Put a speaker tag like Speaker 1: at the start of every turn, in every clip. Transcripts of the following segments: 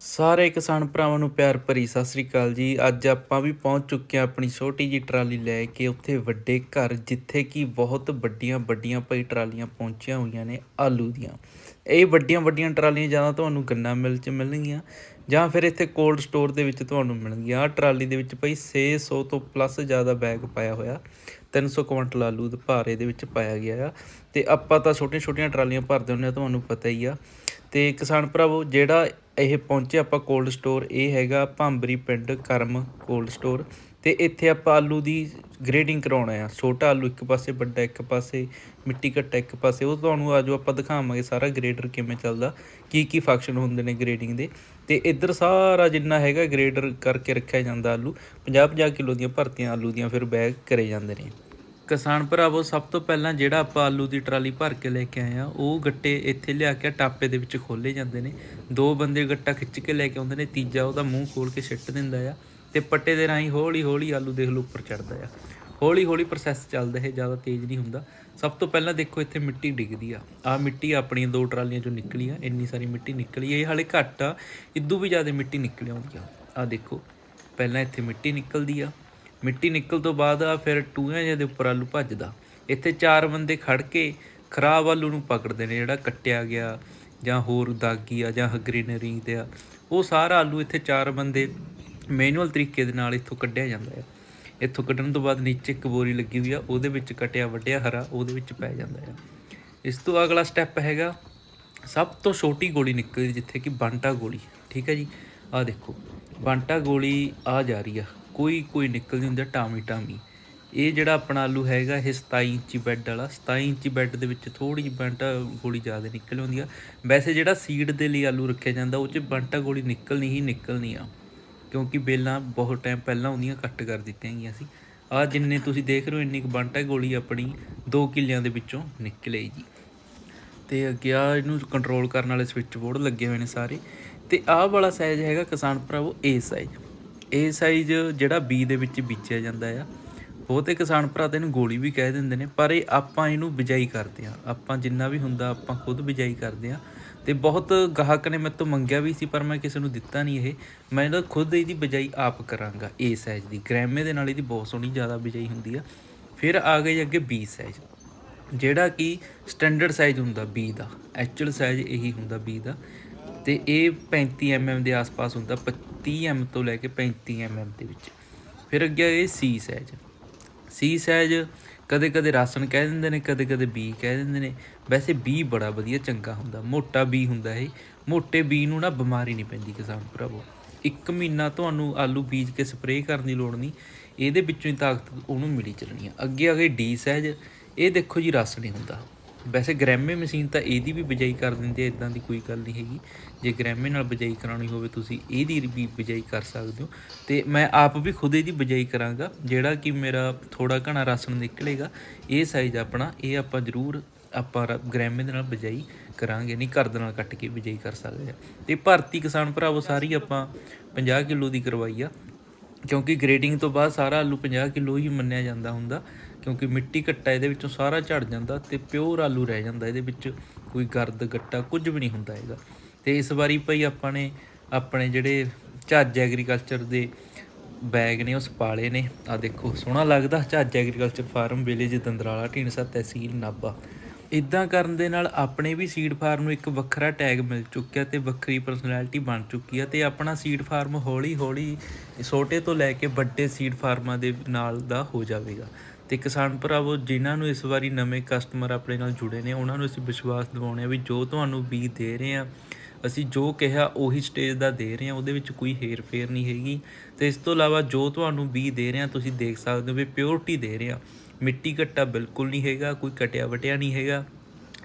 Speaker 1: ਸਾਰੇ ਕਿਸਾਨ ਭਰਾਵਾਂ ਨੂੰ ਪਿਆਰ ਭਰੀ ਸਤਿ ਸ੍ਰੀ ਅਕਾਲ ਜੀ। ਅੱਜ ਆਪਾਂ ਵੀ ਪਹੁੰਚ ਚੁੱਕੇ ਹਾਂ ਆਪਣੀ ਛੋਟੀ ਜੀ ਟਰਾਲੀ ਲੈ ਕੇ। ਉੱਥੇ ਵੱਡੇ ਘਰ ਜਿੱਥੇ ਕਿ ਬਹੁਤ ਵੱਡੀਆਂ ਵੱਡੀਆਂ ਭਈ ਟਰਾਲੀਆਂ ਪਹੁੰਚੀਆਂ ਹੋਈਆਂ ਨੇ ਆਲੂ ਦੀਆਂ। ਇਹ ਵੱਡੀਆਂ ਵੱਡੀਆਂ ਟਰਾਲੀਆਂ ਜਾਂ ਤੁਹਾਨੂੰ ਗੰਨਾ ਮਿਲ ਚ ਮਿਲਣਗੀਆਂ ਜਾਂ ਫਿਰ ਇੱਥੇ ਕੋਲਡ ਸਟੋਰ ਦੇ ਵਿੱਚ ਤੁਹਾਨੂੰ ਮਿਲਣਗੀਆਂ। ਆਹ ਟਰਾਲੀ ਦੇ ਵਿੱਚ ਭਈ 600 ਤੋਂ ਪਲੱਸ ਜ਼ਿਆਦਾ ਬੈਗ ਪਾਇਆ ਹੋਇਆ। 300 ਕੁਇੰਟਲ ਆਲੂ ਦੇ ਭਾਰ ਇਹਦੇ ਵਿੱਚ ਪਾਇਆ ਗਿਆ ਆ। ਤੇ ਆਪਾਂ ਤਾਂ ਛੋਟੀਆਂ ਛੋਟੀਆਂ ਟਰਾਲੀਆਂ ਭਰਦੇ ਹੁੰਦੇ ਆ ਤੁਹਾਨੂੰ ਪਤਾ ਹੀ ਆ। ਤੇ ਕਿਸਾਨ ਭਰਾਵੋ, ਜਿਹੜਾ ਇਹ ਪਹੁੰਚੇ ਆਪਾਂ ਕੋਲਡ ਸਟੋਰ ਇਹ ਹੈਗਾ ਭਾਂਬਰੀ ਪਿੰਡ ਕਰਮ ਕੋਲਡ ਸਟੋਰ ਤੇ ਇੱਥੇ ਆਪਾਂ ਆਲੂ ਦੀ ਗ੍ਰੇਡਿੰਗ ਕਰਾਉਣਾ ਆ। ਛੋਟਾ ਆਲੂ ਇੱਕ ਪਾਸੇ, ਵੱਡਾ ਇੱਕ ਪਾਸੇ, ਮਿੱਟੀ ਘੱਟਾ ਇੱਕ ਪਾਸੇ। ਉਹ ਤੁਹਾਨੂੰ ਆਜੋ ਆਪਾਂ ਦਿਖਾਵਾਂਗੇ ਸਾਰਾ ਗ੍ਰੇਡਰ ਕਿਵੇਂ ਚੱਲਦਾ, ਕੀ ਕੀ ਫੰਕਸ਼ਨ ਹੁੰਦੇ ਨੇ ਗ੍ਰੇਡਿੰਗ ਦੇ। ਤੇ ਇੱਧਰ ਸਾਰਾ ਜਿੰਨਾ ਹੈਗਾ ਗ੍ਰੇਡਰ ਕਰਕੇ ਰੱਖਿਆ ਜਾਂਦਾ ਆਲੂ 50 50 ਕਿਲੋ ਦੀਆਂ ਭਰਤੀਆਂ ਆਲੂ ਦੀਆਂ ਫਿਰ ਬੈਗ ਕਰੇ ਜਾਂਦੇ ਨੇ। ਕਿਸਾਨ ਭਰਾਵੋ, ਸਭ ਤੋਂ ਪਹਿਲਾਂ ਜਿਹੜਾ ਆਪਾਂ ਆਲੂ ਦੀ ਟਰਾਲੀ ਭਰ ਕੇ ਲੈ ਕੇ ਆਏ ਆ, ਉਹ ਗੱਟੇ ਇੱਥੇ ਲਿਆ ਕੇ ਟਾਪੇ ਦੇ ਵਿੱਚ ਖੋਲੇ ਜਾਂਦੇ ਨੇ। ਦੋ ਬੰਦੇ ਗੱਟਾ ਖਿੱਚ ਕੇ ਲੈ ਕੇ ਆਉਂਦੇ ਨੇ, ਤੀਜਾ ਉਹਦਾ ਮੂੰਹ ਖੋਲ ਕੇ ਸਿੱਟ ਦਿੰਦਾ ਆ ਤੇ ਪੱਟੇ ਦੇ ਰਾਹੀਂ ਹੌਲੀ ਹੌਲੀ ਆਲੂ ਦੇਖ ਲਓ ਉੱਪਰ ਚੜਦਾ ਆ। ਹੌਲੀ ਹੌਲੀ ਪ੍ਰੋਸੈਸ ਚੱਲਦਾ ਇਹ, ਜ਼ਿਆਦਾ ਤੇਜ਼ ਨਹੀਂ ਹੁੰਦਾ। ਸਭ ਤੋਂ ਪਹਿਲਾਂ ਦੇਖੋ ਇੱਥੇ ਮਿੱਟੀ ਡਿੱਗਦੀ ਆ। ਆ ਮਿੱਟੀ ਆਪਣੀਆਂ ਦੋ ਟਰਾਲੀਆਂ ਚੋਂ ਨਿਕਲੀ ਆ, ਇੰਨੀ ਸਾਰੀ ਮਿੱਟੀ ਨਿਕਲੀ ਇਹ ਹਾਲੇ ਘੱਟ ਆ, ਇਦੋਂ ਵੀ ਜ਼ਿਆਦਾ ਮਿੱਟੀ ਨਿਕਲ ਆਉਂਦੀ ਆ। ਆ ਦੇਖੋ, ਪਹਿਲਾਂ ਇੱਥੇ ਮਿੱਟੀ ਨਿਕਲਦੀ ਆ। ਮਿੱਟੀ ਨਿਕਲ ਤੋਂ ਬਾਅਦ ਆ ਫਿਰ ਟੂਆਂ ਜਿਹੇ ਦੇ ਉੱਪਰ ਆਲੂ ਭੱਜਦਾ। ਇੱਥੇ ਚਾਰ ਬੰਦੇ ਖੜ ਕੇ ਖਰਾਬ ਆਲੂ ਨੂੰ ਪਕੜਦੇ ਨੇ, ਜਿਹੜਾ ਕੱਟਿਆ ਗਿਆ ਜਾਂ ਹੋਰ ਦਾਗੀ ਆ ਜਾਂ ਗ੍ਰੀਨਰੀ ਤੇ ਆ। ਉਹ ਸਾਰਾ ਆਲੂ ਇੱਥੇ ਚਾਰ ਬੰਦੇ ਮੈਨੂਅਲ ਤਰੀਕੇ ਦੇ ਨਾਲ ਇੱਥੋਂ ਕੱਢਿਆ ਜਾਂਦਾ ਆ। ਇੱਥੋਂ ਕੱਢਣ ਤੋਂ ਬਾਅਦ ਨੀਚੇ ਇੱਕ ਬੋਰੀ ਲੱਗੀ ਹੋਈ ਆ, ਉਹਦੇ ਵਿੱਚ ਕਟਿਆ ਵੱਡਿਆ ਹਰਾ, ਉਹਦੇ ਵਿੱਚ ਪੈ ਜਾਂਦਾ ਆ। ਇਸ ਤੋਂ ਅਗਲਾ ਸਟੈਪ ਹੈਗਾ, ਸਭ ਤੋਂ ਛੋਟੀ ਗੋਲੀ ਨਿਕਲਦੀ ਜਿੱਥੇ ਕਿ ਬੰਟਾ ਗੋਲੀ, ਠੀਕ ਹੈ ਜੀ? ਆਹ ਦੇਖੋ, ਬੰਟਾ ਗੋਲੀ ਆ ਜਾ ਰਹੀ ਆ। ਕੋਈ ਕੋਈ ਨਿਕਲਦੀ ਹੁੰਦੀ ਆ ਟਾਮੀ ਟਾਮੀ ਇਹ ਜਿਹੜਾ ਆਪਣਾ ਆਲੂ ਹੈਗਾ, ਇਹ 27 ਇੰਚੀ ਬੈੱਡ ਵਾਲਾ। 27 ਇੰਚੀ ਬੈੱਡ ਦੇ ਵਿੱਚ ਥੋੜੀ ਜਿਹੀ ਬੰਟਾ ਗੋਲੀ ਜ਼ਿਆਦਾ ਨਿਕਲ ਆਉਂਦੀ ਆ। ਵੈਸੇ ਜਿਹੜਾ ਸੀਡ ਦੇ ਲਈ ਆਲੂ ਰੱਖਿਆ ਜਾਂਦਾ, ਉਹ 'ਚ ਬੰਟਾ ਗੋਲੀ ਨਿਕਲਣੀ ਹੀ ਨਿਕਲਣੀ ਆ। ਕਿਉਂਕਿ ਬੇਲਾਂ ਬਹੁਤ ਟਾਈਮ ਪਹਿਲਾਂ ਉਹਦੀਆਂ ਕੱਟ ਕਰ ਦਿੱਤੀਆਂ ਗਈਆਂ ਸੀ। ਆ ਜਿੰਨੇ ਤੁਸੀਂ ਦੇਖ ਰਹੇ ਹੋ, ਇੰਨੀ ਕੁ ਬੰਟਾ ਗੋਲੀ ਆਪਣੀ 2 ਕਿੱਲਿਆਂ ਦੇ ਵਿੱਚੋਂ ਨਿਕਲੇ ਜੀ। ਤੇ ਅੱਗੇ ਆ ਇਹਨੂੰ ਕੰਟਰੋਲ ਕਰਨ ਵਾਲੇ ਸਵਿਚ ਬੋਰਡ ਲੱਗੇ ਹੋਏ ਨੇ ਸਾਰੇ। ਤੇ ਆਹ ਵਾਲਾ ਸਾਈਜ਼ ਹੈਗਾ ਕਿਸਾਨ ਭਰਾਵੋ, A ਸਾਈਜ਼ A ਸਾਈਜ਼ ਜਿਹੜਾ ਬੀ ਦੇ ਵਿੱਚ ਬੀਜਿਆ ਜਾਂਦਾ ਆ, ਬਹੁਤੇ ਕਿਸਾਨ ਭਰਾ ਤਾਂ ਇਹਨੂੰ ਗੋਲੀ ਵੀ ਕਹਿ ਦਿੰਦੇ ਨੇ, ਪਰ ਇਹ ਆਪਾਂ ਇਹਨੂੰ ਬਿਜਾਈ ਕਰਦੇ ਆ ਆਪਾਂ ਜਿੰਨਾ ਵੀ ਹੁੰਦਾ, ਆਪਾਂ ਖੁਦ ਬਿਜਾਈ ਕਰਦੇ ਆ ਤੇ ਬਹੁਤ ਗਾਹਕ ਨੇ ਮੇਰੇ ਤੋਂ ਮੰਗਿਆ ਵੀ ਸੀ, ਪਰ ਮੈਂ ਕਿਸੇ ਨੂੰ ਦਿੱਤਾ ਨਹੀਂ ਇਹ। ਮੈਂ ਇਹਦਾ ਖੁਦ ਇਹਦੀ ਬਿਜਾਈ ਆਪ ਕਰਾਂਗਾ ਏ ਸਾਈਜ਼ ਦੀ। ਗ੍ਰੈਮੇ ਦੇ ਨਾਲ ਇਹਦੀ ਬਹੁਤ ਸੋਹਣੀ ਜ਼ਿਆਦਾ ਬਿਜਾਈ ਹੁੰਦੀ ਆ। ਫਿਰ ਆ ਗਈ ਅੱਗੇ ਬੀ ਸਾਈਜ਼ ਜਿਹੜਾ ਕਿ ਸਟੈਂਡਰਡ ਸਾਈਜ਼ ਹੁੰਦਾ ਬੀ ਦਾ ਐਕਚੁਅਲ ਸਾਈਜ਼ ਇਹੀ ਹੁੰਦਾ ਬੀ ਦਾ। ਤੇ ਇਹ 35 mm ਦੇ ਆਸ-ਪਾਸ ਹੁੰਦਾ 30 mm ਤੋਂ ਲੈ ਕੇ 35 mm ਦੇ ਵਿੱਚ। ਫਿਰ ਅੱਗੇ ਇਹ C ਸਾਈਜ਼ C ਸਾਈਜ਼ ਕਦੇ ਕਦੇ ਰਾਸਨ ਕਹਿ ਦਿੰਦੇ ਨੇ ਕਦੇ ਕਦੇ B ਕਹਿ ਦਿੰਦੇ ਨੇ। ਵੈਸੇ B ਬੜਾ ਵਧੀਆ ਚੰਗਾ ਹੁੰਦਾ, ਮੋਟਾ B ਹੁੰਦਾ ਇਹ। ਮੋਟੇ B ਨੂੰ ਨਾ ਬਿਮਾਰੀ ਨਹੀਂ ਪੈਂਦੀ ਕਿਸਾਨ ਭਰਾਵੋ। ਇੱਕ ਮਹੀਨਾ ਤੁਹਾਨੂੰ ਆਲੂ ਬੀਜ ਕੇ ਸਪਰੇਅ ਕਰਨ ਦੀ ਲੋੜ ਨਹੀਂ, ਇਹਦੇ ਵਿੱਚੋਂ ਹੀ ਤਾਕਤ ਉਹਨੂੰ ਮਿਲੀ ਚੱਲਣੀ ਆ। ਅੱਗੇ ਆ ਗਈ ਡੀ ਸਾਈਜ਼ ਇਹ ਦੇਖੋ ਜੀ ਰਸ ਨਹੀਂ ਹੁੰਦਾ। ਵੈਸੇ ਗ੍ਰੈਮੇ ਮਸ਼ੀਨ ਤਾਂ ਇਹਦੀ ਵੀ ਬਿਜਾਈ ਕਰ ਦਿੰਦੀ ਹੈ ਇਦਾਂ ਦੀ ਕੋਈ ਗੱਲ ਨਹੀਂ ਹੈਗੀ। ਜੇ ਗ੍ਰੈਮੇ ਨਾਲ ਬਿਜਾਈ ਕਰਾਉਣੀ ਹੋਵੇ, ਤੁਸੀਂ ਇਹਦੀ ਵੀ ਬਿਜਾਈ ਕਰ ਸਕਦੇ ਹੋ। ਤੇ ਮੈਂ ਆਪ ਵੀ ਖੁਦ ਇਹਦੀ ਬਿਜਾਈ ਕਰਾਂਗਾ, ਜਿਹੜਾ ਕਿ ਮੇਰਾ ਥੋੜਾ ਘਣਾ ਰਸਣ ਨਿਕਲੇਗਾ, ਇਹ ਸਾਈਜ਼ ਆਪਣਾ, ਇਹ ਆਪਾਂ ਜ਼ਰੂਰ ਆਪਾਂ ਰ- ਗ੍ਰੈਮੇ ਦੇ ਨਾਲ ਬਿਜਾਈ ਕਰਾਂਗੇ, ਨਹੀਂ ਘਰ ਦੇ ਨਾਲ ਕੱਟ ਕੇ ਬਿਜਾਈ ਕਰ ਸਕਦੇ ਆ ਤੇ ਭਾਰਤੀ ਕਿਸਾਨ ਭਰਾਵੋ, ਸਾਰੀ ਆਪਾਂ 50 ਕਿਲੋ ਦੀ ਕਰਵਾਈ ਆ, ਕਿਉਂਕਿ ਗ੍ਰੇਡਿੰਗ ਤੋਂ ਬਾਅਦ ਸਾਰਾ ਆਲੂ 50 ਕਿਲੋ ਹੀ ਮੰਨਿਆ ਜਾਂਦਾ ਹੁੰਦਾ। ਕਿਉਂਕਿ ਮਿੱਟੀ ਘੱਟਾ ਇਹਦੇ ਵਿੱਚੋਂ ਸਾਰਾ ਝੜ ਜਾਂਦਾ ਤੇ ਪਿਓਰ ਆਲੂ ਰਹਿ ਜਾਂਦਾ, ਇਹਦੇ ਵਿੱਚ ਕੋਈ ਗਰਦ, ਗੱਟਾ ਕੁਝ ਵੀ ਨਹੀਂ ਹੁੰਦਾ ਹੈਗਾ। ਤੇ ਇਸ ਵਾਰੀ ਭਈ ਆਪਾਂ ਨੇ ਆਪਣੇ ਜਿਹੜੇ ਝੱਜ ਐਗਰੀਕਲਚਰ ਦੇ ਬੈਗ ਨੇ ਉਸ ਪਾਲੇ ਨੇ। ਆ ਦੇਖੋ, ਸੋਹਣਾ ਲੱਗਦਾ Jhajj agriculture farm village Dandrala Dhindsa ਤਹਿਸੀਲ, ਨਾਭਾ। ਇਦਾਂ ਕਰਨ ਦੇ ਨਾਲ ਆਪਣੇ ਵੀ ਸੀਡ ਫਾਰਮ ਨੂੰ ਇੱਕ ਵੱਖਰਾ ਟੈਗ ਮਿਲ ਚੁੱਕਿਆ ਤੇ ਵੱਖਰੀ ਪਰਸਨੈਲਿਟੀ ਬਣ ਚੁੱਕੀ ਆ ਤੇ ਆਪਣਾ ਸੀਡ ਫਾਰਮ ਹੌਲੀ ਹੌਲੀ ਛੋਟੇ ਤੋਂ ਲੈ ਕੇ ਵੱਡੇ ਸੀਡ ਫਾਰਮਾਂ ਦੇ ਨਾਲ ਦਾ ਹੋ ਜਾਵੇਗਾ। ਅਤੇ ਕਿਸਾਨ ਭਰਾਵੋ, ਜਿਨ੍ਹਾਂ ਨੂੰ ਇਸ ਵਾਰੀ ਨਵੇਂ ਕਸਟਮਰ ਆਪਣੇ ਨਾਲ ਜੁੜੇ ਨੇ, ਉਹਨਾਂ ਨੂੰ ਅਸੀਂ ਵਿਸ਼ਵਾਸ ਦਿਵਾਉਂਦੇ ਹਾਂ ਵੀ ਜੋ ਤੁਹਾਨੂੰ ਬੀ ਦੇ ਰਹੇ ਹਾਂ, ਅਸੀਂ ਜੋ ਕਿਹਾ ਉਹੀ ਸਟੇਜ ਦਾ ਦੇ ਰਹੇ ਹਾਂ, ਉਹਦੇ ਵਿੱਚ ਕੋਈ ਹੇਰ ਫੇਰ ਨਹੀਂ ਹੈਗੀ। ਤੇ ਇਸ ਤੋਂ ਇਲਾਵਾ ਜੋ ਤੁਹਾਨੂੰ ਬੀ ਦੇ ਰਹੇ ਹਾਂ, ਤੁਸੀਂ ਦੇਖ ਸਕਦੇ ਹੋ ਵੀ ਪਿਓਰਿਟੀ ਦੇ ਰਹੇ ਹਾਂ। ਮਿੱਟੀ ਘੱਟਾ ਬਿਲਕੁਲ ਨਹੀਂ ਹੈਗਾ, ਕੋਈ ਕਟਿਆ ਵਟਿਆ ਨਹੀਂ ਹੈਗਾ।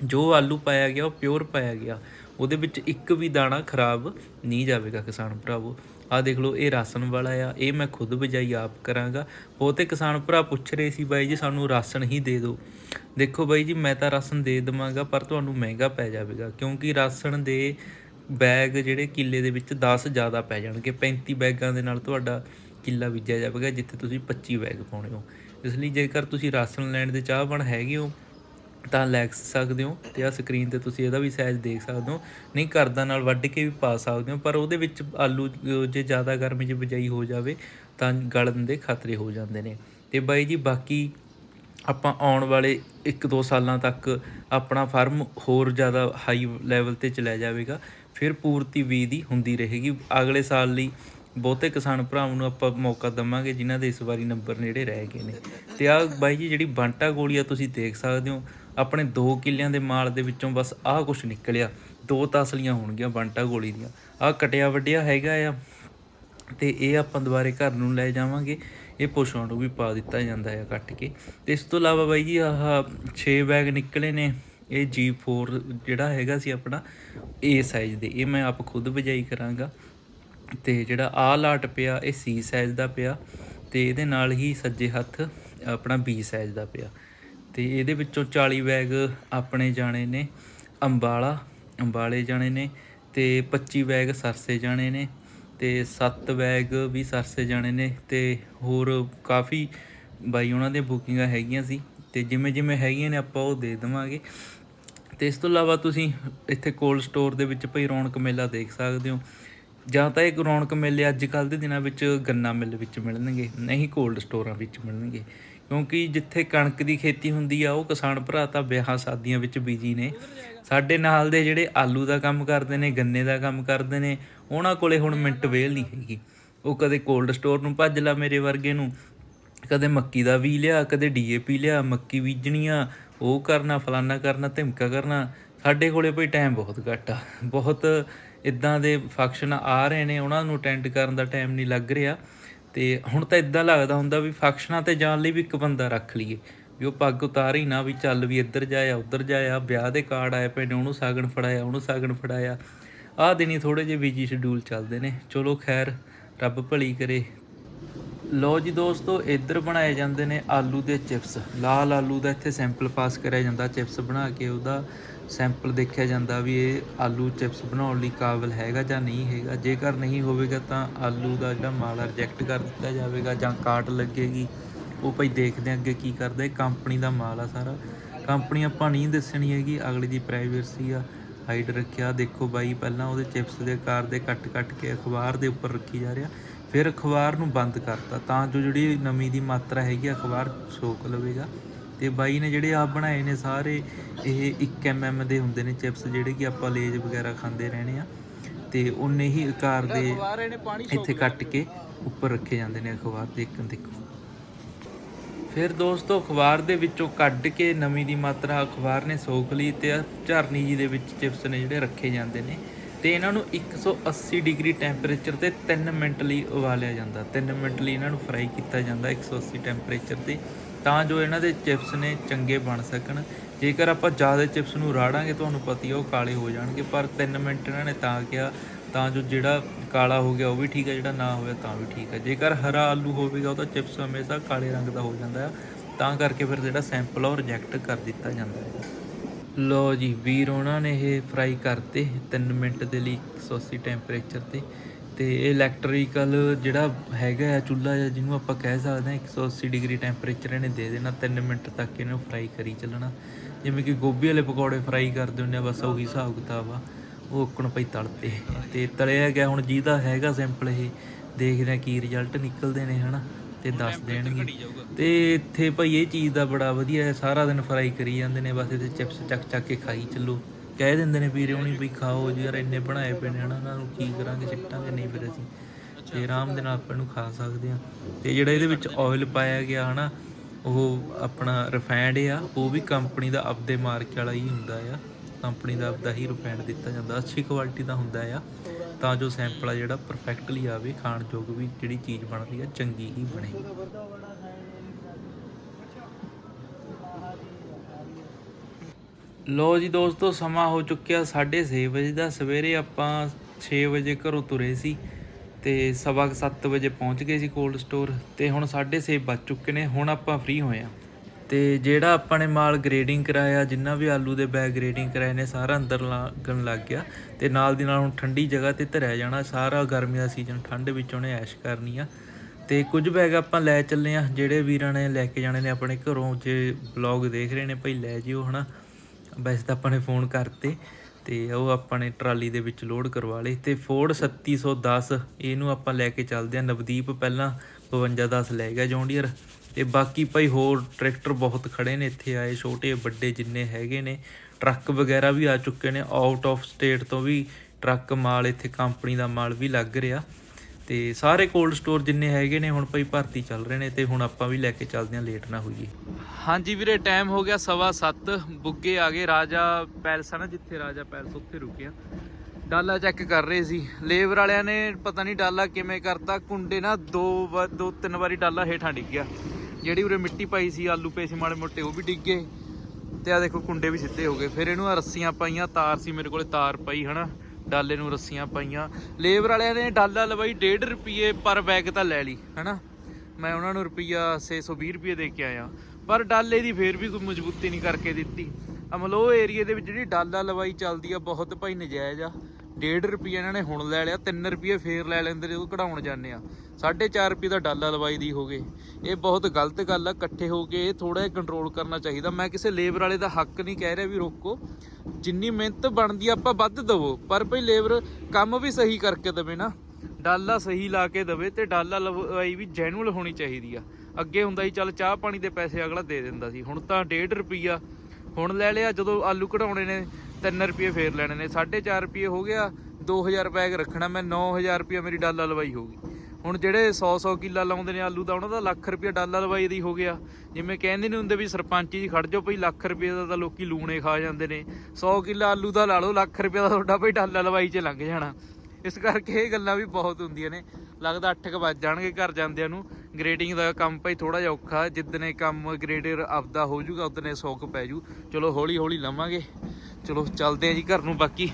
Speaker 1: ਜੋ ਆਲੂ ਪਾਇਆ ਗਿਆ, ਉਹ ਪਿਓਰ ਪਾਇਆ ਗਿਆ। ਉਹਦੇ ਵਿੱਚ ਇੱਕ ਵੀ ਦਾਣਾ ਖਰਾਬ ਨਹੀਂ ਜਾਵੇਗਾ ਕਿਸਾਨ ਭਰਾਵੋ। ਆ ਦੇਖ ਲਓ, ਇਹ ਰਾਸ਼ਨ ਵਾਲਾ ਆ, ਇਹ ਮੈਂ ਖੁਦ ਬਿਜਾਈ ਆਪ ਕਰਾਂਗਾ। ਬਹੁਤੇ ਕਿਸਾਨ ਭਰਾ ਪੁੱਛ ਰਹੇ ਸੀ ਬਾਈ ਜੀ, ਸਾਨੂੰ ਰਾਸ਼ਨ ਹੀ ਦੇ ਦਿਓ। ਦੇਖੋ ਬਾਈ ਜੀ, ਮੈਂ ਤਾਂ ਰਾਸ਼ਨ ਦੇ ਦੇਵਾਂਗਾ, ਪਰ ਤੁਹਾਨੂੰ ਮਹਿੰਗਾ ਪੈ ਜਾਵੇਗਾ, ਕਿਉਂਕਿ ਰਾਸ਼ਨ ਦੇ ਬੈਗ ਜਿਹੜੇ ਕਿੱਲੇ ਦੇ ਵਿੱਚ 10 ਜ਼ਿਆਦਾ ਪੈ ਜਾਣਗੇ। 35 ਬੈਗਾਂ ਦੇ ਨਾਲ ਤੁਹਾਡਾ ਕਿੱਲਾ ਬੀਜਿਆ ਜਾਵੇਗਾ, ਜਿੱਥੇ ਤੁਸੀਂ 25 ਬੈਗ ਪਾਉਣੇ ਹੋ। ਇਸ ਲਈ ਜੇਕਰ ਤੁਸੀਂ ਰਾਸ਼ਨ ਲੈਣ ਦੇ ਚਾਹਵਾਨ ਹੈਗੇ ਹੋ ਤਾਂ ਲੈ ਸਕਦੇ ਹੋ ਤੇ ਆ ਸਕਰੀਨ ਤੇ ਤੁਸੀਂ ਇਹਦਾ ਵੀ ਸਾਈਜ਼ ਦੇਖ ਸਕਦੇ ਹੋ। ਨਹੀਂ ਕਰਦਾ ਨਾਲ ਵੱਢ ਕੇ ਵੀ ਪਾ ਸਕਦੇ ਹੋ, ਪਰ ਉਹਦੇ ਵਿੱਚ ਆਲੂ ਜੇ ਜ਼ਿਆਦਾ ਗਰਮੀ 'ਚ ਬਿਜਾਈ ਹੋ ਜਾਵੇ ਤਾਂ ਗਲਣ ਦੇ ਖਤਰੇ ਹੋ ਜਾਂਦੇ ਨੇ। ਤੇ ਬਾਈ ਜੀ, ਬਾਕੀ ਆਪਾਂ ਆਉਣ ਵਾਲੇ 1-2 ਸਾਲਾਂ ਤੱਕ ਆਪਣਾ ਫਾਰਮ ਹੋਰ ਜ਼ਿਆਦਾ ਹਾਈ ਲੈਵਲ ਤੇ ਚਲਾ ਜਾਵੇਗਾ। ਫਿਰ ਪੂਰਤੀ ਵੀ ਦੀ ਹੁੰਦੀ ਰਹੇਗੀ। ਅਗਲੇ ਸਾਲ ਲਈ ਬਹੁਤੇ ਕਿਸਾਨ ਭਰਾਵਾਂ ਨੂੰ ਆਪਾਂ ਮੌਕਾ ਦਵਾਂਗੇ, ਜਿਨ੍ਹਾਂ ਦੇ ਇਸ ਵਾਰੀ ਨੰਬਰ ਨੇੜੇ ਰਹਿ ਗਏ ਨੇ। ਤੇ ਆ ਬਾਈ ਜੀ, ਜਿਹੜੀ ਬਾਂਟਾ ਗੋਲੀ ਆ ਤੁਸੀਂ ਦੇਖ ਸਕਦੇ ਹੋ ਆਪਣੇ 2 ਕਿੱਲਿਆਂ ਦੇ ਮਾਲ ਦੇ ਵਿੱਚੋਂ ਬਸ ਆਹ ਕੁਝ ਨਿਕਲਿਆ। ਦੋ ਤਸਲੀਆਂ ਹੋਣਗੀਆਂ ਬੰਟਾ ਗੋਲੀ ਦੀਆਂ। ਆਹ ਕਟਿਆ ਵੱਡਿਆ ਹੈਗਾ ਆ। ਤੇ ਇਹ ਆਪਾਂ ਦੁਬਾਰੇ ਘਰ ਨੂੰ ਲੈ ਜਾਵਾਂਗੇ। ਇਹ ਪਸ਼ੂਆਂ ਨੂੰ ਵੀ ਪਾ ਦਿੱਤਾ ਜਾਂਦਾ ਹੈ ਕੱਟ ਕੇ। ਤੇ ਇਸ ਤੋਂ ਇਲਾਵਾ ਬਾਈ ਜੀ, ਆਹ 6 ਬੈਗ ਨਿਕਲੇ ਨੇ। ਇਹ G4 ਜਿਹੜਾ ਹੈਗਾ ਸੀ ਆਪਣਾ, A ਸਾਈਜ਼ ਦੇ। ਇਹ ਮੈਂ ਆਪ ਖੁਦ ਬਜਾਈ ਕਰਾਂਗਾ। ਤੇ ਜਿਹੜਾ ਆ ਲਾਟ ਪਿਆ, ਇਹ C ਸਾਈਜ਼ ਦਾ ਪਿਆ। ਤੇ ਇਹਦੇ ਨਾਲ ਹੀ ਸੱਜੇ ਹੱਥ ਆਪਣਾ B ਸਾਈਜ਼ ਦਾ ਪਿਆ। ਤੇ ਇਹਦੇ ਵਿੱਚੋਂ 40 ਬੈਗ ਆਪਣੇ ਜਾਣੇ ਨੇ, ਅੰਬਾਲਾ, ਅੰਬਾਲੇ ਜਾਣੇ ਨੇ ਤੇ 25 ਬੈਗ ਸਰਸੇ ਜਾਣੇ ਨੇ ਤੇ 7 ਬੈਗ ਵੀ ਸਰਸੇ ਜਾਣੇ ਨੇ ਤੇ ਹੋਰ ਕਾਫੀ ਬਾਈ ਉਹਨਾਂ ਦੀਆਂ ਬੁਕਿੰਗਾਂ ਹੈਗੀਆਂ ਸੀ ਤੇ ਜਿਵੇਂ ਜਿਵੇਂ ਹੈਗੀਆਂ ਨੇ ਆਪਾਂ ਉਹ ਦੇ ਦੇਵਾਂਗੇ। ਤੇ ਇਸ ਤੋਂ ਇਲਾਵਾ ਤੁਸੀਂ ਇੱਥੇ ਕੋਲਡ ਸਟੋਰ ਦੇ ਵਿੱਚ ਭਈ ਰੌਣਕ ਮੇਲਾ ਦੇਖ ਸਕਦੇ ਹੋ। ਜਾਂ ਤਾਂ ਇਹ ਰੌਣਕ ਮੇਲੇ ਅੱਜ ਕੱਲ ਦੇ ਦਿਨਾਂ ਵਿੱਚ ਗੰਨਾ ਮਿੱਲ ਵਿੱਚ ਮਿਲਣਗੇ, ਨਹੀਂ ਕੋਲਡ ਸਟੋਰਾਂ ਵਿੱਚ ਮਿਲਣਗੇ। ਕਿਉਂਕਿ ਜਿੱਥੇ ਕਣਕ ਦੀ ਖੇਤੀ ਹੁੰਦੀ ਆ, ਉਹ ਕਿਸਾਨ ਭਰਾ ਤਾਂ ਵਿਆਹਾਂ ਸ਼ਾਦੀਆਂ ਵਿੱਚ ਬਿਜ਼ੀ ਨੇ। ਸਾਡੇ ਨਾਲ ਦੇ ਜਿਹੜੇ ਆਲੂ ਦਾ ਕੰਮ ਕਰਦੇ ਨੇ, ਗੰਨੇ ਦਾ ਕੰਮ ਕਰਦੇ ਨੇ, ਉਹਨਾਂ ਕੋਲੇ ਹੁਣ ਮਿੰਟ ਵੇਲ ਨਹੀਂ ਹੈਗੀ। ਉਹ ਕਦੇ ਕੋਲਡ ਸਟੋਰ ਨੂੰ ਭੱਜ ਲਾ ਮੇਰੇ ਵਰਗੇ ਨੂੰ, ਕਦੇ ਮੱਕੀ ਦਾ ਵੀ ਲਿਆ, ਕਦੇ ਡੀਏਪੀ ਲਿਆ, ਮੱਕੀ ਬੀਜਣੀ ਆ ਉਹ ਕਰਨਾ, ਫਲਾਨਾ ਕਰਨਾ, ਧਿਮਕਾ ਕਰਨਾ। ਸਾਡੇ ਕੋਲੇ ਭਈ ਟਾਈਮ ਬਹੁਤ ਘੱਟ ਆ। ਬਹੁਤ ਇਦਾਂ ਦੇ ਫੰਕਸ਼ਨ ਆ ਰਹੇ ਨੇ, ਉਹਨਾਂ ਨੂੰ ਅਟੈਂਡ ਕਰਨ ਦਾ ਟਾਈਮ ਨਹੀਂ ਲੱਗ ਰਿਹਾ। ਤੇ ਹੁਣ ਤਾਂ ਇਦਾਂ ਲੱਗਦਾ ਹੁੰਦਾ ਵੀ ਫੰਕਸ਼ਨਾਂ ਤੇ ਜਾਣ ਲਈ ਵੀ ਇੱਕ ਬੰਦਾ ਰੱਖ ਲਈਏ। ਵੀ ਉਹ ਪੱਗ ਉਤਾਰ ਹੀ ਨਾ ਵੀ ਚੱਲ ਵੀ ਇੱਧਰ ਜਾਇਆ ਉੱਧਰ ਜਾਇਆ ਵਿਆਹ ਦੇ ਕਾਰਡ ਆਏ ਪਏ ਨੇ, ਉਹਨੂੰ ਸਾਗਣ ਫੜਾਇਆ, ਉਹਨੂੰ ਸਾਗਣ ਫੜਾਇਆ। ਆਹ ਦਿਨੀ ਥੋੜੇ ਜਿਹੇ ਬਿਜ਼ੀ ਸ਼ਡਿਊਲ ਚੱਲਦੇ ਨੇ। ਚਲੋ ਖੈਰ, ਰੱਬ ਭਲੀ ਕਰੇ। ਲੋ ਜੀ ਦੋਸਤੋ, ਇੱਧਰ ਬਣਾਏ ਜਾਂਦੇ ਨੇ ਆਲੂ ਦੇ ਚਿਪਸ। ਲਾਲ ਆਲੂ ਦਾ ਇੱਥੇ ਸੈਂਪਲ ਪਾਸ ਕਰਿਆ ਜਾਂਦਾ, ਚਿਪਸ ਬਣਾ ਕੇ ਉਹਦਾ। ਸੈਂਪਲ ਦੇਖਿਆ ਜਾਂਦਾ ਵੀ ਇਹ ਆਲੂ ਚਿਪਸ ਬਣਾਉਣ ਲਈ ਕਾਬਿਲ ਹੈਗਾ ਜਾਂ ਨਹੀਂ ਹੈਗਾ। ਜੇਕਰ ਨਹੀਂ ਹੋਵੇਗਾ ਤਾਂ ਆਲੂ ਦਾ ਜਿਹੜਾ ਮਾਲ ਰਿਜੈਕਟ ਕਰ ਦਿੱਤਾ ਜਾਵੇਗਾ ਜਾਂ ਕਾਟ ਲੱਗੇਗੀ। ਉਹ ਭਾਈ ਦੇਖਦੇ ਹਾਂ ਅੱਗੇ ਕੀ ਕਰਦਾ। ਇਹ ਕੰਪਨੀ ਦਾ ਮਾਲ ਆ ਸਾਰਾ। ਕੰਪਨੀ ਆਪਾਂ ਨਹੀਂ ਦੱਸਣੀ ਹੈਗੀ। ਅਗਲੀ ਦੀ ਪ੍ਰਾਈਵੇਸੀ ਆ ਹਾਈਡ ਰੱਖਿਆ। ਦੇਖੋ ਬਾਈ ਪਹਿਲਾਂ ਉਹਦੇ ਚਿਪਸ ਦੇ ਆਕਾਰ ਦੇ ਕੱਟ ਕੱਟ ਕੇ ਅਖਬਾਰ ਦੇ ਉੱਪਰ ਰੱਖੀ ਜਾ ਰਿਹਾ। ਫਿਰ ਅਖਬਾਰ ਨੂੰ ਬੰਦ ਕਰਤਾ। ਤਾਂ ਜੋ ਜਿਹੜੀ ਨਮੀ ਦੀ ਮਾਤਰਾ ਹੈਗੀ ਆ, ਅਖਬਾਰ ਸੋਕ ਲਵੇਗਾ। ਤੇ ਬਾਈ ਨੇ ਜਿਹੜੇ ਆਪ ਬਣਾਏ ਨੇ ਸਾਰੇ, ਇਹ 1 mm ਦੇ ਹੁੰਦੇ ਨੇ ਚਿਪਸ ਜਿਹੜੇ ਕਿ ਆਪਾਂ ਲੇਜ ਵਗੈਰਾ ਖਾਂਦੇ ਰਹਿਣੇ ਆ। ਤੇ ਉਹਨੇ ਹੀ ਆਕਾਰ ਦੇ ਇੱਥੇ ਕੱਟ ਕੇ ਉੱਪਰ ਰੱਖੇ ਜਾਂਦੇ ਨੇ ਅਖਬਾਰ ਦੇਖਣ ਦੇਖੋ ਫਿਰ ਦੋਸਤੋ, ਅਖਬਾਰ ਦੇ ਵਿੱਚੋਂ ਕੱਢ ਕੇ ਨਵੀਂ ਦੀ ਮਾਤਰਾ ਅਖਬਾਰ ਨੇ ਸੋਖ ਲਈ ਤੇ ਝਰਨੀ ਜੀ ਦੇ ਵਿੱਚ ਚਿਪਸ ਨੇ ਜਿਹੜੇ ਰੱਖੇ ਜਾਂਦੇ ਨੇ। ਤੇ ਇਹਨਾਂ ਨੂੰ 180 ਡਿਗਰੀ ਟੈਂਪਰੇਚਰ ਤੇ 3 ਮਿੰਟ ਲਈ ਉਬਾਲਿਆ ਜਾਂਦਾ। 3 ਮਿੰਟ ਲਈ ਇਹਨਾਂ ਨੂੰ ਫਰਾਈ ਕੀਤਾ ਜਾਂਦਾ 180 ਟੈਂਪਰੇਚਰ ਤੇ। ਤਾਂ ਜੋ ਇਹਨਾਂ ਦੇ ਚਿਪਸ ਨੇ ਚੰਗੇ ਬਣ ਸਕਣ। ਜੇਕਰ ਆਪਾਂ ਜ਼ਿਆਦਾ ਚਿਪਸ ਨੂੰ ਰਾੜਾਂਗੇ, ਤੁਹਾਨੂੰ ਪਤਾ ਹੀ ਆ, ਉਹ ਕਾਲੇ ਹੋ ਜਾਣਗੇ। ਪਰ 3 ਮਿੰਟ ਇਹਨਾਂ ਨੇ ਤਾਂ ਕਿਹਾ, ਤਾਂ ਜੋ ਜਿਹੜਾ ਕਾਲਾ ਹੋ ਗਿਆ, ਉਹ ਵੀ ਠੀਕ ਹੈ ਜਿਹੜਾ ਨਾ ਹੋਇਆ, ਤਾਂ ਵੀ ਠੀਕ ਹੈ ਜੇਕਰ ਹਰਾ ਆਲੂ ਹੋਵੇਗਾ ਉਹਦਾ ਚਿਪਸ ਹਮੇਸ਼ਾ ਕਾਲੇ ਰੰਗ ਦਾ ਹੋ ਜਾਂਦਾ ਹੈ ਤਾਂ ਕਰਕੇ ਫਿਰ ਜਿਹੜਾ ਸੈਂਪਲ ਆ, ਉਹ ਰਿਜੈਕਟ ਕਰ ਦਿੱਤਾ ਜਾਂਦਾ ਹੈ ਲੋ ਜੀ, ਵੀਰ ਉਹਨਾਂ ਨੇ ਇਹ ਫਰਾਈ ਕਰਤੇ 3 ਮਿੰਟ ਦੇ ਲਈ 180 ਟੈਂਪਰੇਚਰ ਤੇ। ਤੇ ਇਹ ਇਲੈਕਟ੍ਰੀਕਲ ਜਿਹੜਾ ਹੈਗਾ ਆ ਚੁੱਲ੍ਹਾ ਜਾਂ ਜਿਹਨੂੰ ਆਪਾਂ ਕਹਿ ਸਕਦੇ ਹਾਂ 180 ਡਿਗਰੀ ਟੈਂਪਰੇਚਰ ਇਹਨੇ ਦੇ ਦੇਣਾ 3 ਮਿੰਟ ਤੱਕ ਇਹਨੂੰ ਫਰਾਈ ਕਰੀ ਚੱਲਣਾ। ਜਿਵੇਂ ਕਿ ਗੋਭੀ ਵਾਲੇ ਪਕੌੜੇ ਫਰਾਈ ਕਰਦੇ ਹੁੰਦੇ ਆ ਬਸ ਉਹੀ ਹਿਸਾਬ ਕਿਤਾਬ ਆ। ਉਹ ਉੱਕਣ ਪਈ ਤਲਤੇ ਤੇ ਤਲਿਆ ਗਿਆ ਹੁਣ ਜਿਹਦਾ ਹੈਗਾ ਸੈਂਪਲ ਇਹ ਦੇਖਦੇ ਆ ਕੀ ਰਿਜ਼ਲਟ ਨਿਕਲਦੇ ਨੇ ਹਨਾ? ਤੇ ਦੱਸ ਦੇਣਗੇ। ਤੇ ਇੱਥੇ ਭਾਈ ਇਹ ਚੀਜ਼ ਦਾ ਬੜਾ ਵਧੀਆ ਹੈ ਸਾਰਾ ਦਿਨ ਫਰਾਈ ਕਰੀ ਜਾਂਦੇ ਨੇ ਬਸ ਇਹਦੇ ਚਿਪਸ ਚੱਕ ਚੱਕ ਕੇ ਖਾਈ ਚੱਲੋ। ਕਹਿ ਦਿੰਦੇ ਨੇ ਵੀਰੇ ਹੁਣੀ ਵੀ ਖਾਓ ਜੀ, ਯਾਰ ਇੰਨੇ ਬਣਾਏ ਪਏ ਨੇ ਹਨਾ, ਉਹਨਾਂ ਨੂੰ ਕੀ ਕਰਾਂਗੇ ਸਿੱਟਾਂਗੇ ਨਹੀਂ ਫਿਰ ਅਸੀਂ। ਤੇ ਆਰਾਮ ਦੇ ਨਾਲ ਆਪਾਂ ਇਹਨੂੰ ਖਾ ਸਕਦੇ ਆ ਤੇ ਜਿਹੜਾ ਇਹਦੇ ਵਿੱਚ ਆਇਲ ਪਾਇਆ ਗਿਆ ਹਨਾ, ਉਹ ਆਪਣਾ ਰਿਫਾਈਨਡ ਆ, ਉਹ ਵੀ ਕੰਪਨੀ ਦਾ ਆਪਦੇ ਮਾਰਕੇ ਵਾਲਾ ਹੀ ਹੁੰਦਾ ਆ। ਕੰਪਨੀ ਦਾ ਆਪਦਾ ਹੀ ਰਿਫਾਈਨਡ ਦਿੱਤਾ ਜਾਂਦਾ, ਅੱਛੀ ਕੁਆਲਿਟੀ ਦਾ ਹੁੰਦਾ ਆ। ਤਾਂ ਜੋ ਸੈਂਪਲ ਆ ਜਿਹੜਾ ਪਰਫੈਕਟਲੀ ਆਵੇ, ਖਾਣ ਯੋਗ ਵੀ ਜਿਹੜੀ ਚੀਜ਼ ਬਣਦੀ ਆ, ਚੰਗੀ ਹੀ ਬਣੇ। ਲੋ ਜੀ ਦੋਸਤੋ, ਸਮਾਂ ਹੋ ਚੁੱਕਿਆ 6:30 ਵਜੇ ਦਾ। ਸਵੇਰੇ ਆਪਾਂ 6 ਵਜੇ ਘਰੋਂ ਤੁਰੇ ਸੀ ਤੇ ਸਵਾ ਕੁ ਸੱਤ ਵਜੇ ਪਹੁੰਚ ਗਏ ਸੀ ਕੋਲਡ ਸਟੋਰ ਤੇ ਹੁਣ 6:30 ਵੱਜ ਚੁੱਕੇ ਨੇ, ਹੁਣ ਆਪਾਂ ਫ੍ਰੀ ਹੋਏ ਆ ਤੇ ਜਿਹੜਾ ਆਪਾਂ ਨੇ ਮਾਲ ਗ੍ਰੇਡਿੰਗ ਕਰਾਇਆ, ਜਿੰਨਾ ਵੀ ਆਲੂ ਦੇ ਬੈਗ ਗ੍ਰੇਡਿੰਗ ਕਰਾਏ ਨੇ, ਸਾਰਾ ਅੰਦਰ ਲੱਗਣ ਲੱਗ ਗਿਆ। ਤੇ ਨਾਲ ਦੀ ਨਾਲ ਹੁਣ ਠੰਡੀ ਜਗ੍ਹਾ ਤੇ ਧਰਿਆ ਜਾਣਾ, ਸਾਰਾ ਗਰਮੀ ਦਾ ਸੀਜ਼ਨ ਠੰਡ ਵਿੱਚ ਉਹਨੇ ਐਸ਼ ਕਰਨੀ ਆ। ਤੇ ਤੇ ਕੁਝ ਬੈਗ ਆਪਾਂ ਲੈ ਚੱਲੇ ਆ ਜਿਹੜੇ ਵੀਰਾਂ ਨੇ ਲੈ ਕੇ ਜਾਣੇ ਨੇ ਆਪਣੇ ਘਰੋਂ, ਜੇ ਬਲੌਗ ਦੇਖ ਰਹੇ ਨੇ, ਭਾਈ ਲੈ ਜਿਓ ਹਨਾ। ਵੈਸੇ ਤਾਂ ਆਪਾਂ ਨੇ ਫੋਨ ਕਰਤੇ ਤੇ ਉਹ ਆਪਾਂ ਨੇ ਟਰਾਲੀ ਦੇ ਵਿੱਚ ਲੋਡ ਕਰਵਾ ਲਏ ਤੇ ਫੋਰਡ 3710 ਇਹਨੂੰ ਆਪਾਂ ਲੈ ਕੇ ਚੱਲਦੇ ਆ ਨਵਦੀਪ ਪਹਿਲਾਂ 5210 ਲੈ ਗਿਆ ਜੌਂਡੀਅਰ ਤੇ ਬਾਕੀ ਭਾਈ ਹੋਰ ਟਰੈਕਟਰ ਬਹੁਤ ਖੜੇ ਨੇ ਇੱਥੇ ਆਏ, ਛੋਟੇ, ਵੱਡੇ ਜਿੰਨੇ ਹੈਗੇ ਨੇ। ਟਰੱਕ ਵਗੈਰਾ ਵੀ ਆ ਚੁੱਕੇ ਨੇ। ਆਊਟ ਆਫ ਸਟੇਟ ਤੋਂ ਵੀ ਟਰੱਕ ਮਾਲ ਇੱਥੇ ਕੰਪਨੀ ਦਾ ਮਾਲ ਵੀ ਲੱਗ ਰਿਹਾ। ਤੇ ਸਾਰੇ ਕੋਲਡ ਸਟੋਰ ਜਿੰਨੇ ਹੈਗੇ ਨੇ ਹੁਣ ਭਾਈ ਭਰਤੀ ਚੱਲ ਰਹੇ ਨੇ ਤੇ ਹੁਣ ਆਪਾਂ ਵੀ ਲੈ ਕੇ ਚੱਲਦੇ ਹਾਂ ਲੇਟ ਨਾ ਹੋਈਏ। ਹਾਂਜੀ ਵੀਰੇ ਟਾਈਮ ਹੋ ਗਿਆ ਸਵਾ 7 ਬੁੱਗੇ ਆ ਗਏ, ਰਾਜਾ ਪੈਲਸ ਆ ਨਾ ਜਿੱਥੇ ਰਾਜਾ ਪੈਲਸ, ਉੱਥੇ ਰੁਕਿਆ ਡਾਲਾ ਚੈੱਕ ਕਰ ਰਹੇ ਸੀ। ਲੇਬਰ ਵਾਲਿਆਂ ਨੇ ਪਤਾ ਨਹੀਂ ਡਾਲਾ ਕਿਵੇਂ ਕਰਤਾ। ਕੁੰਡੇ ਨਾ ਦੋ ਵਾ- ਦੋ ਤਿੰਨ ਵਾਰੀ ਡਾਲਾ ਹੇਠਾਂ ਡਿੱਗ ਗਿਆ। ਜਿਹੜੀ ਉਰੇ ਮਿੱਟੀ ਪਾਈ ਸੀ, ਆਲੂ ਪਏ ਸੀ ਮਾੜੇ ਮੋਟੇ, ਉਹ ਵੀ ਡਿੱਗ ਗਏ। ਤੇ ਆ ਦੇਖੋ ਕੁੰਡੇ ਵੀ ਸਿੱਧੇ ਹੋ ਗਏ। ਫਿਰ ਇਹਨੂੰ ਰੱਸੀਆਂ ਪਾਈਆਂ, ਤਾਰ ਸੀ ਮੇਰੇ ਕੋਲੇ, ਤਾਰ ਪਈ, ਹਨਾ। ਡਾਲੇ ਨੂੰ ਰੱਸੀਆਂ ਪਾਈਆਂ। ਲੇਬਰ ਵਾਲਿਆਂ ਨੇ ਡਾਲਾ ਲਵਾਈ 1.5 ਰੁਪਏ ਪਰ ਬੈਗ ਤਾਂ ਲੈ ਲਈ, ਹਨਾ? ਮੈਂ ਉਹਨਾਂ ਨੂੰ ਰੁਪਈਆ 620 ਰੁਪਏ ਦੇ ਕੇ ਆਇਆ। ਪਰ ਡਾਲੇ ਦੀ ਫੇਰ ਵੀ ਕੋਈ ਮਜ਼ਬੂਤੀ ਨਹੀਂ ਕਰਕੇ ਦਿੱਤੀ। ਅਮਲੋ ਏਰੀਏ ਦੇ ਵਿੱਚ ਜਿਹੜੀ ਡਾਲਾ ਲਵਾਈ ਚੱਲਦੀ ਆ, ਬਹੁਤ ਭਾਈ ਨਜਾਇਜ਼ ਆ। 1.5 ਰੁਪਏ ਇਹਨਾਂ ਨੇ ਹੁਣ ਲੈ ਲਿਆ 3 ਰੁਪਏ ਫੇਰ ਲੈ ਲੈਂਦੇ ਜਦੋਂ ਕਢਾਉਣ ਜਾਂਦੇ ਆ। 4.5 ਰੁਪਏ ਦਾ ਡਾਲਾ ਲਵਾਈ ਦੀ ਹੋ ਗਏ ਇਹ ਬਹੁਤ ਗਲਤ ਗੱਲ ਆ, ਇਕੱਠੇ ਹੋ ਕੇ ਇਹ ਥੋੜਾ ਜਿਹਾ ਕੰਟਰੋਲ ਕਰਨਾ ਚਾਹੀਦਾ। ਮੈਂ ਕਿਸੇ ਲੇਬਰ ਵਾਲੇ ਦਾ ਹੱਕ ਨਹੀਂ ਕਹਿ ਰਿਹਾ ਵੀ ਰੋਕੋ। ਜਿੰਨੀ ਮਿਹਨਤ ਬਣਦੀ ਆਪਾਂ ਵੱਧ ਦਵੋ, ਪਰ ਭਈ ਲੇਬਰ ਕੰਮ ਵੀ ਸਹੀ ਕਰਕੇ ਦਵੇ ਨਾ। ਡਾਲਾ ਸਹੀ ਲਾ ਕੇ ਦਵੇ ਤੇ ਡਾਲਾ ਲਵਾਈ ਵੀ ਜੈਨੂਅਲ ਹੋਣੀ ਚਾਹੀਦੀ ਆ। ਅੱਗੇ ਹੁੰਦਾ ਸੀ, ਚੱਲ ਚਾਹ ਪਾਣੀ ਦੇ ਪੈਸੇ ਅਗਲਾ ਦੇ ਦਿੰਦਾ ਸੀ। ਹੁਣ ਤਾਂ 1.5 ਰੁਪਈਆ ਹੁਣ ਲੈ ਲਿਆ, ਜਦੋਂ ਆਲੂ ਕਢਾਉਣੇ ਨੇ 3 ਰੁਪਏ ਫੇਰ ਲੈਣੇ ਨੇ 4.5 ਰੁਪਏ ਹੋ ਗਿਆ 2000 ਬੈਗ ਰੱਖਣਾ, ਮੈਂ 9000 ਰੁਪਏ ਮੇਰੀ ਡਾਲਾ ਲਵਾਈ ਹੋ ਗਈ। ਹੁਣ ਜਿਹੜੇ 100 100 ਕਿੱਲਾ ਲਾਉਂਦੇ ਨੇ ਆਲੂ ਦਾ ਉਹਨਾਂ ਦਾ ਲੱਖ ਰੁਪਏ ਡਾਲਾ ਲਵਾਈ ਦੀ ਹੋ ਗਿਆ। ਜਿਵੇਂ ਕਹਿੰਦੇ ਨੇ ਹੁੰਦੇ ਵੀ ਸਰਪੰਚ ਜੀ ਖੜ ਜਾਓ, ਭਈ ਲੱਖ ਰੁਪਏ ਦਾ ਤਾਂ ਲੋਕੀ ਲੂਣੇ ਖਾ ਜਾਂਦੇ ਨੇ। 100 ਕਿੱਲਾ ਆਲੂ ਦਾ ਲਾ ਲਓ, ਲੱਖ ਰੁਪਏ ਦਾ ਤੁਹਾਡਾ ਭਈ ਡਾਲਾ ਲਵਾਈ 'ਚ ਲੰਘ ਜਾਣਾ। ਇਸ ਕਰਕੇ ਇਹ ਗੱਲਾਂ ਵੀ ਬਹੁਤ ਹੁੰਦੀਆਂ ਨੇ। ਲੱਗਦਾ 8 ਕ ਵੱਜ ਜਾਣਗੇ ਘਰ ਜਾਂਦਿਆਂ ਨੂੰ। ਗ੍ਰੇਡਿੰਗ ਦਾ ਕੰਮ ਭਾਈ ਥੋੜਾ ਜਿਹਾ ਔਖਾ, ਜਿੱਦਨੇ ਕੰਮ ਗ੍ਰੇਡਰ ਆਪਦਾ ਹੋ ਜਾਊਗਾ, ਉਦਨੇ ਸੌਕ ਪੈ ਜੂ ਚਲੋ ਹੌਲੀ ਹੌਲੀ ਲਵਾਂਗੇ। ਚਲੋ ਚੱਲਦੇ ਆ ਜੀ ਘਰ ਨੂੰ ਬਾਕੀ।